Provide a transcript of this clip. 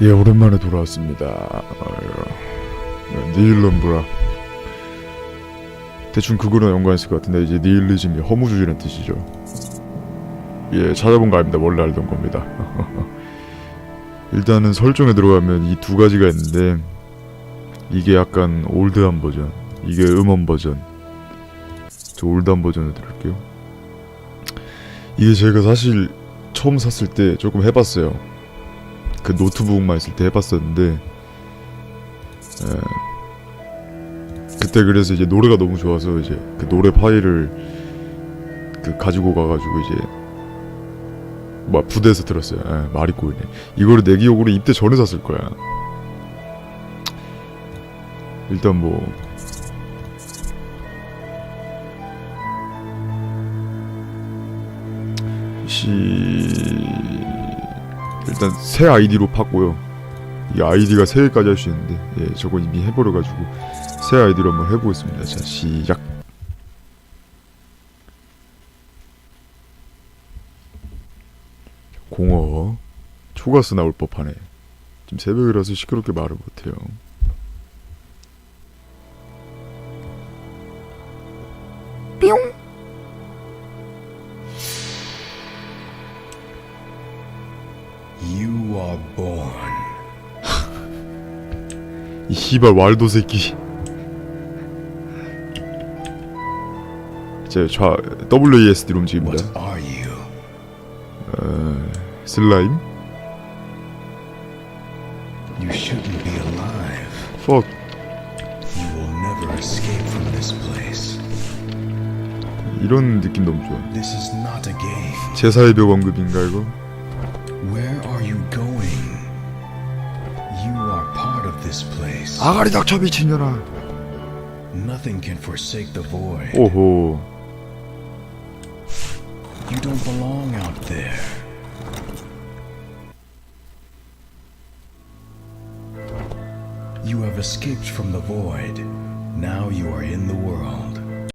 예, 오랜만에 돌아왔습니다. 네, 니힐럼브라. 대충 그거랑 연관있을 것 같은데 이제 니힐리즘이 허무주의라는 뜻이죠. 예, 찾아본 거 아닙니다. 원래 알던 겁니다. 일단은 설정에 들어가면 이 두 가지가 있는데 이게 약간 올드한 버전, 이게 음원 버전. 저 올드한 버전을 들을게요. 이게 제가 사실 처음 샀을 때 조금 해봤어요. 그 노트북만 있을 때 해봤었는데 에, 그때 그래서 이제 노래가 너무 좋아서 이제 그 노래 파일을 그 가지고 가가지고 이제 뭐 부대에서 들었어요. 에, 말이 꼬이네. 이거를 내 기억으로 입대 전에 샀을 거야. 일단 뭐 시 일단 새 아이디로 팠고요. 이 아이디가 세 개까지 할 수 있는데 예, 저거 이미 해버려가지고 새 아이디로 한번 해보겠습니다. 자 시작. 공어 초가스 나올 법하네. 지금 새벽이라서 시끄럽게 말을 못해요. 뿅. You are born. 이 씨발 왈도 새끼. 제좌 WASD로 움직입니다. What are you? 어, 슬라임? You shouldn't be alive. Fuck. You will never escape from this place. 이런 느낌 너무 좋아. This is not a game. 제사의 벽 언급인가 이거? Where are you going? You are part of this place. 아가리 닥쳐 미친년아. Nothing can forsake the void. 오호. You don't belong out there. You have escaped from the void. Now you are in the world.